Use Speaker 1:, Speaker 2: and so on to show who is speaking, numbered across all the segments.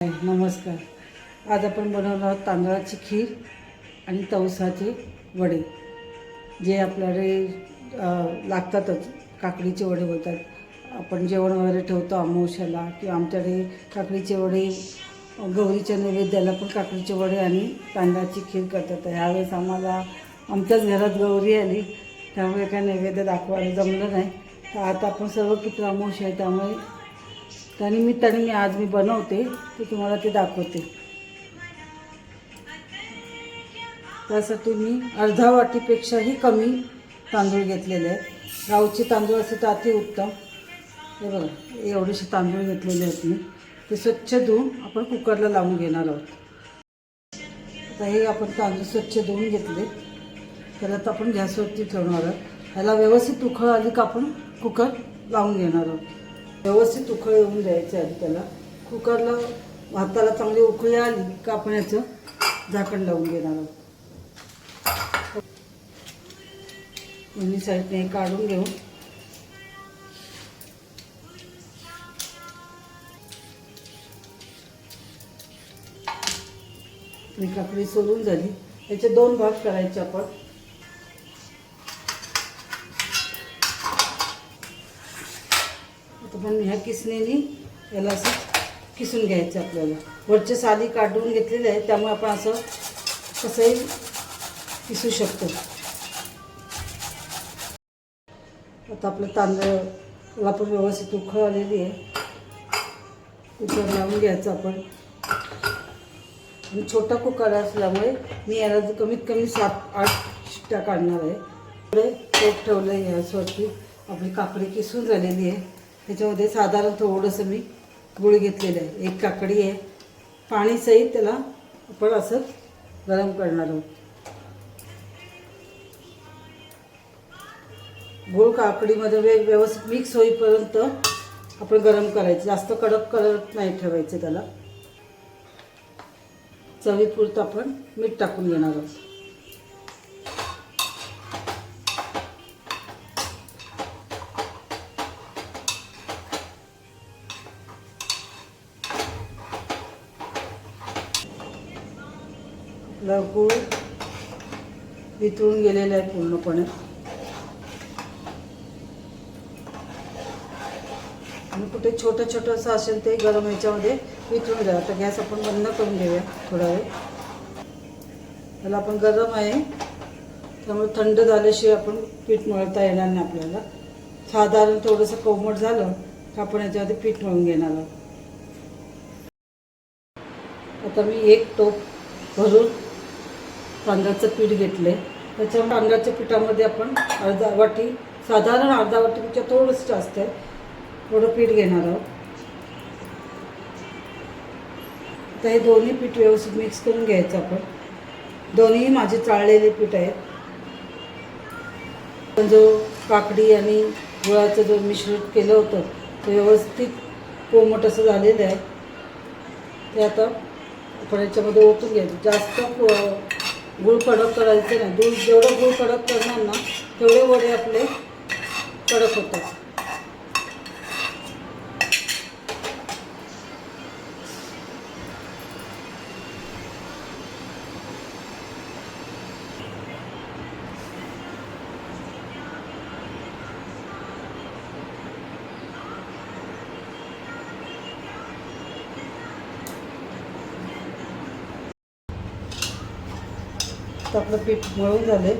Speaker 1: नमस्कार. आज आपण बनवणार आहोत तांदळाची खीर आणि तवसाचे वडे जे आपल्याकडे लागतातच काकडीचे वडे बोलतात. आपण जेवण वगैरे ठेवतो अमावश्याला किंवा आमच्याकडे काकडीचे वडे गौरीच्या नैवेद्याला पण काकडीचे वडे आणि तांदळाची खीर करतात. ह्यावेळेस आम्हाला आमच्याच घरात गौरी आली त्यामुळे काय नैवेद्य दाखवायला जमलं नाही. तर आता आपण सर्व पित्र अमावश्या आहे त्यामुळे त्यानिमित्ताने मी आज मी बनवते ते तुम्हाला ते दाखवते. त्यासाठी मी अर्धा वाटीपेक्षाही कमी तांदूळ घेतलेले आहेत. गावचे तांदूळ असे तर अतिउत्तम हे बघा एवढेसे तांदूळ घेतलेले आहेत मी. ते स्वच्छ धुवून आपण कुकरला लावून घेणार आहोत. आता हे आपण तांदूळ स्वच्छ धुवून घेतले. त्याला आता आपण गॅसवरती ठेवणार आहोत. ह्याला व्यवस्थित उखळ आली का आपण कुकर लावून घेणार आहोत. व्यवस्थित उकळ येऊन द्यायचं आधी त्याला. कुकरला भाताला चांगली उकळी आली का आपण याचं झाकण लावून घेणार आहोत. दोन्ही साईडने काढून घेऊन काकडी सोलून झाली. याचे दोन भाग करायचे आपण. पण ह्या किसणीने याला असं किसून घ्यायचं आपल्याला. वरचे साली काढून घेतलेले आहे त्यामुळे आपण असं कसंही किसू शकतो. आता आपलं तांदळाला पण व्यवस्थित उखळ आलेली आहे. कुकर लावून घ्यायचं आपण. आणि छोटा कुकर असल्यामुळे मी याला कमीत कमी सात आठ शिट्ट्या काढणार आहे. पुढे टोप ठेवलं आहे याच्यावरती आपली काकडी किसून झालेली आहे. त्याच्यामध्ये साधारण थोडंसं मी गुळ घेतलेलं आहे. एक काकडी आहे. पाणीसहित त्याला आपण असं गरम करणार आहोत. गुळ काकडीमध्ये वेग व्यवस्थित मिक्स होईपर्यंत आपण गरम करायचं. जास्त कडक करत नाही ठेवायचं त्याला. चवीपुरतं आपण मीठ टाकून घेणार आहोत. आपला गूळ वितळून गेलेला आहे पूर्णपणे. आणि कुठे छोटं छोटं असं असेल ते गरम याच्यामध्ये वितळून द्या आता गॅस आपण बंद करून घेऊया थोडा वेळ. त्याला आपण गरम आहे. त्यामुळे थंड झाल्याशिवाय आपण पीठ मळता येणार नाही आपल्याला. साधारण थोडंसं कोमट झालं का आपण याच्यामध्ये पीठ मळून घेणार आहोत. आता मी एक टोप भरून तांदळाचं पीठ घेतलं आहे त्याच्यामुळे तांदळाच्या पिठामध्ये आपण अर्धा वाटी साधारण अर्धा वाटीपेक्षा म्हणजे थोडंसं जास्त आहे. थोडं पीठ घेणार आहोत. आता हे दोन्ही पीठ व्यवस्थित मिक्स करून घ्यायचं आपण. दोन्ही माझे चाळलेले पीठ आहेत. पण जो काकडी आणि गुळाचं जो मिश्रण केलं होतं ते व्यवस्थित कोमट असं झालेलं आहे. ते आता आपण याच्यामध्ये ओतून घ्यायचं. जास्त गुळ कडक करायचे नाही. दूध जेवढं गुळ कडक करणार ना तेवढे वडे आपले कडक होतात. आपलं पीठ मळून झाले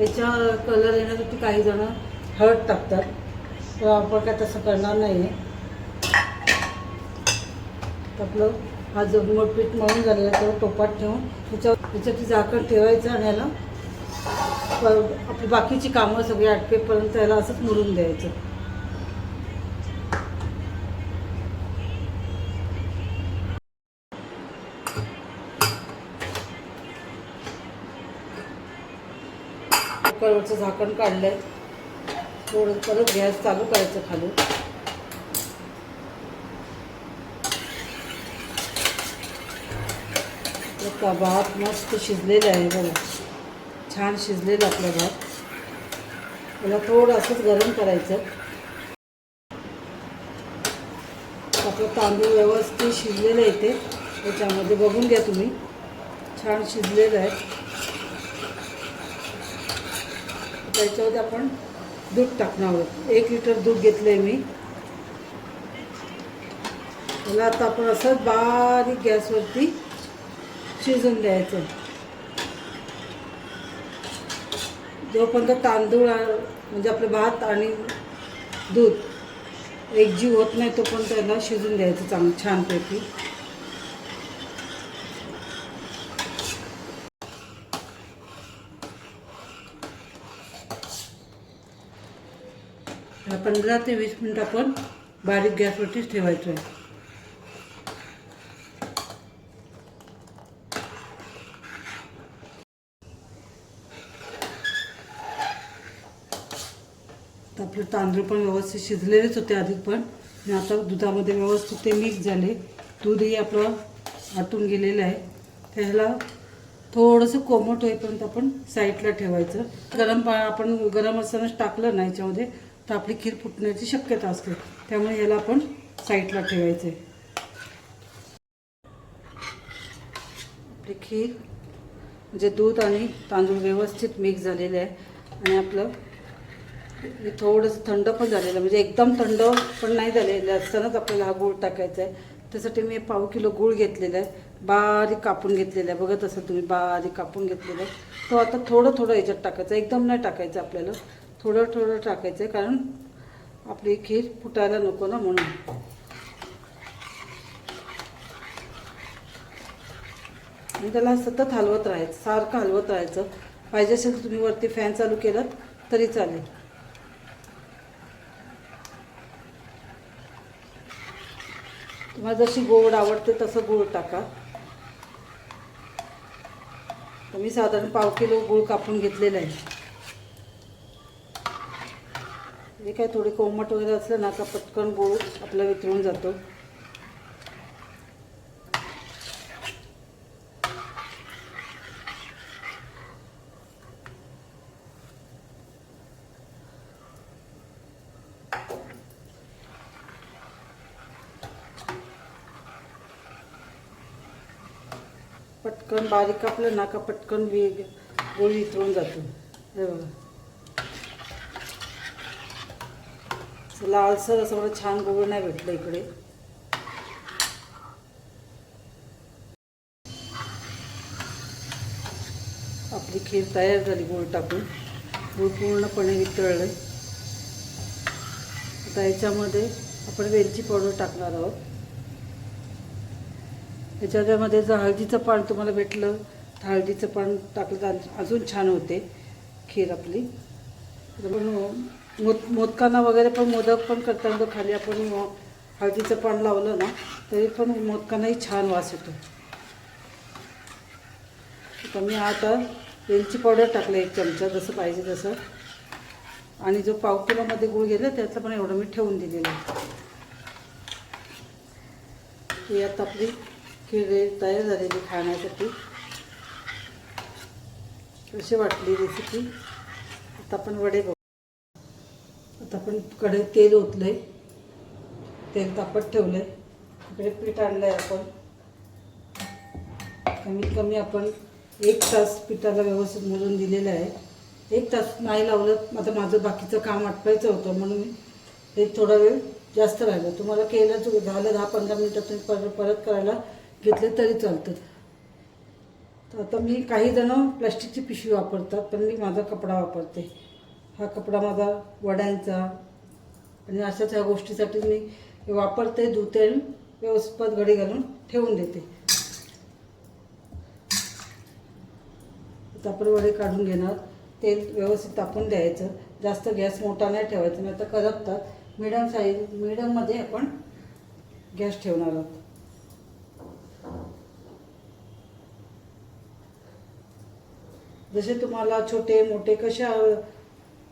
Speaker 1: याच्या कलर येण्यासाठी काही जण हळद टाकतात. तर आपण काय तसं करणार नाही आहे आपलं हा जो मोठ पीठ मळून झालेला आहे तो टोपात ठेवून त्याच्यावर त्याच्यावरती झाकण ठेवायचं आणि याला आपली बाकीची कामं सगळी आटपेपर्यंत याला असंच मुरून द्यायचं. कुकरवरचं झाकण काढलं आहे थोडं परत गॅस चालू करायचं खाली. आपला भात मस्त शिजलेला आहे बघा. छान शिजलेला आपला भात. त्याला थोडं असंच गरम करायचं. आपलं तांदूळ व्यवस्थित शिजलेलं ते त्याच्यामध्ये बघून घ्या तुम्ही. छान शिजलेलं आहे. त्याच्यामध्ये आपण दूध टाकणार आहोत. एक लिटर दूध घेतलं आहे मी. त्याला आता आपण असंच बारीक गॅसवरती शिजून द्यायचं. जोपर्यंत तांदूळ म्हणजे आपले भात आणि दूध एकजीव होत नाही तोपर्यंत त्याला शिजून द्यायचं चांग छानपैकी. पंधरा ते वीस मिनिट आपण बारीक गॅसवरतीच ठेवायचं आहे आपले तांदूळ पण व्यवस्थित शिजलेलेच होते आधी पण. आणि आता दुधामध्ये व्यवस्थित ते मिक्स झाले. दूधही आपलं आटून गेलेलं आहे. त्याला थोडंसं कोमट होईपर्यंत आपण साईडला ठेवायचं. गरम पा आपण गरम असतानाच टाकलं ना याच्यामध्ये. तर आपली खीर फुटण्याची शक्यता असते. त्यामुळे याला आपण साईडला ठेवायचं. आहे आपली खीर म्हणजे दूध आणि तांदूळ व्यवस्थित मिक्स झालेले आहे आणि आपलं थोडंसं थंड पण झालेलं आहे. म्हणजे एकदम थंड पण नाही झालेलं असतानाच आपल्याला हा गूळ टाकायचा आहे. त्यासाठी मी पाव किलो गूळ घेतलेला आहे. बारीक कापून घेतलेला आहे. बघत असाल तुम्ही बारीक कापून घेतलेला आहे. तो आता थोडं थोडं याच्यात टाकायचं आहे. एकदम नाही टाकायचं आपल्याला. थोडं थोडं टाकायचं आहे कारण आपली खीर फुटायला नको ना म्हणून. आणि त्याला सतत हलवत राहायचं सारखं हलवत राहायचं. पाहिजे असेल तर तुम्ही वरती फॅन चालू केलात तरी चालेल. तुम्हाला जशी गोड आवडते तसं गूळ टाका. तर मी साधारण पाव किलो गूळ कापून घेतलेला आहे. जे काही थोडे कोमट वगैरे असलं ना का पटकन गोळ आपला वितळून जातो. पटकन बारीक कापलं ना का पटकन वे गोळी वितळून जातो. हे बघा. लालसर असं मला छान गोळ नाही भेटलं इकडे. आपली खीर तयार झाली गूळ टाकून. गूळ पूर्णपणे वितळलं. आता याच्यामध्ये आपण वेलची पावडर टाकणार आहोत. याच्यामध्ये जर हळदीचं पान तुम्हाला भेटलं तर हळदीचं पान टाकलं तर अजून छान होते खीर आपली. मोद मोदकांना वगैरे पण मोदक पण करताना खाली आपण हळदीचं पान लावलं ना तरी पण मोदकांनाही छान वास येतो. तर मी आता वेलची पावडर टाकलं एक चमचा जसं पाहिजे तसं. आणि जो पाव किलोमध्ये गुळ गेला त्याचं पण एवढं मी ठेवून दिलेलं यात आता आपली खीर तयार झालेली खाण्यासाठी. कशी वाटली रेसिपी आता आपण वडे बघू. आपण कढईत तेल ओतलंय. तेल तापत ठेवलंय. इकडे पीठ आणलंय आपण. कमीत कमी आपण एक तास पिठाला व्यवस्थित मोजून दिलेलं आहे. एक तास नाही लावलं आता माझं बाकीचं काम आटपायचं होतं म्हणून मी हे थोडा वेळ जास्त राहिलं. तुम्हाला केलं तर झालं दहा पंधरा मिनटात तुम्ही परत परत करायला घेतले तरी चालतं. तर आता मी काही जणं प्लॅस्टिकची पिशवी वापरतात पण मी माझा कपडा वापरते. हा कपडा माझा वड्यांचा. आणि अशाच ह्या गोष्टीसाठी मी वापरते धुते आणि व्यवस्थित घडी घालून ठेवून देते. आपण वडे काढून घेणार. तेल व्यवस्थित तापून द्यायचं. जास्त गॅस मोठा नाही ठेवायचा नाही तर करपतात मिडियम साईज मिडियममध्ये आपण गॅस ठेवणार आहोत. जसे तुम्हाला छोटे मोठे कशा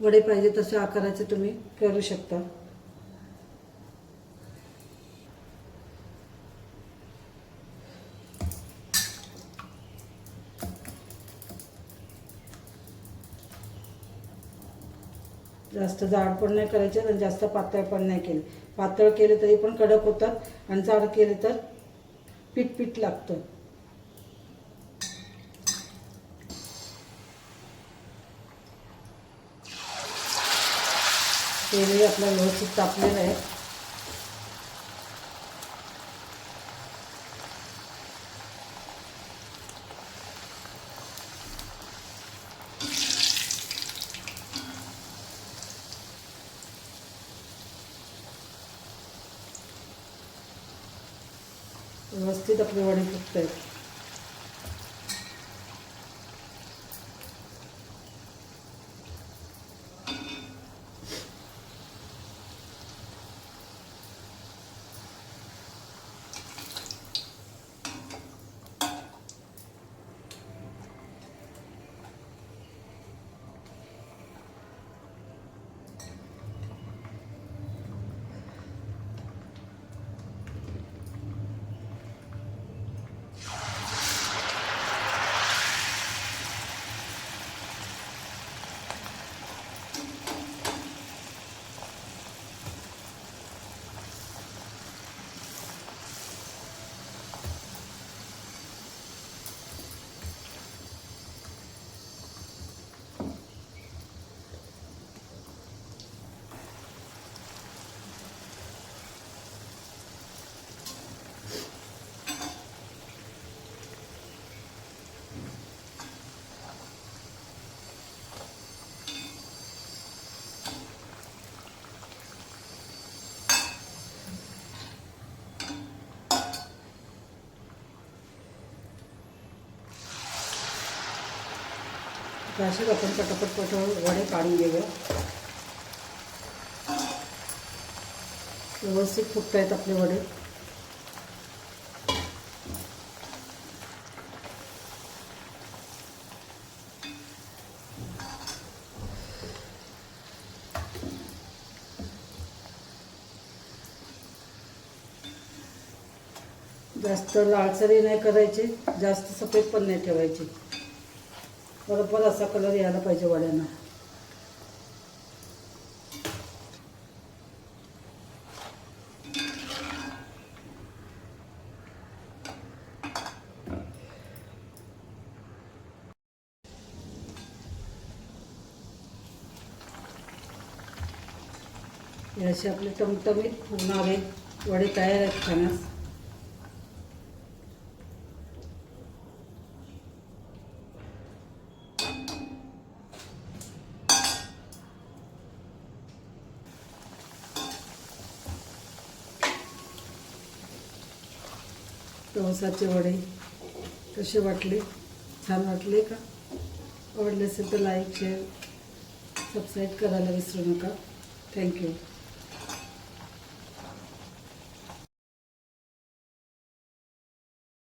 Speaker 1: वडे पाहिजे तसे आकाराचे तुम्ही करू शकता. जास्त जाड पण नाही करायचे आणि जास्त पातळ पण नाही केले. पातळ केले तरी पण कडक होतात आणि जाड केले तर पीठ पीठ लागतं. तेलही आपलं व्यवस्थित तापलेलं आहे व्यवस्थित आपले वडे फुगत आहेत तर असेच आपण पटापट पटापट वडे काढून घेऊया. व्यवस्थित फुटत आहेत आपले वडे. जास्त लालसरही नाही करायचे जास्त सफेद पण नाही ठेवायचे. बरोबर असा कलर यायला पाहिजे वड्यांना. असे आपले टमटमीत फुगणारे वडे तयार आहेत खाण्यास. प्रवासाचे वडे कसे वाटले? छान वाटले का? आवडले असेल तर लाईक शेअर सबस्क्राईब करायला विसरू नका. थँक्यू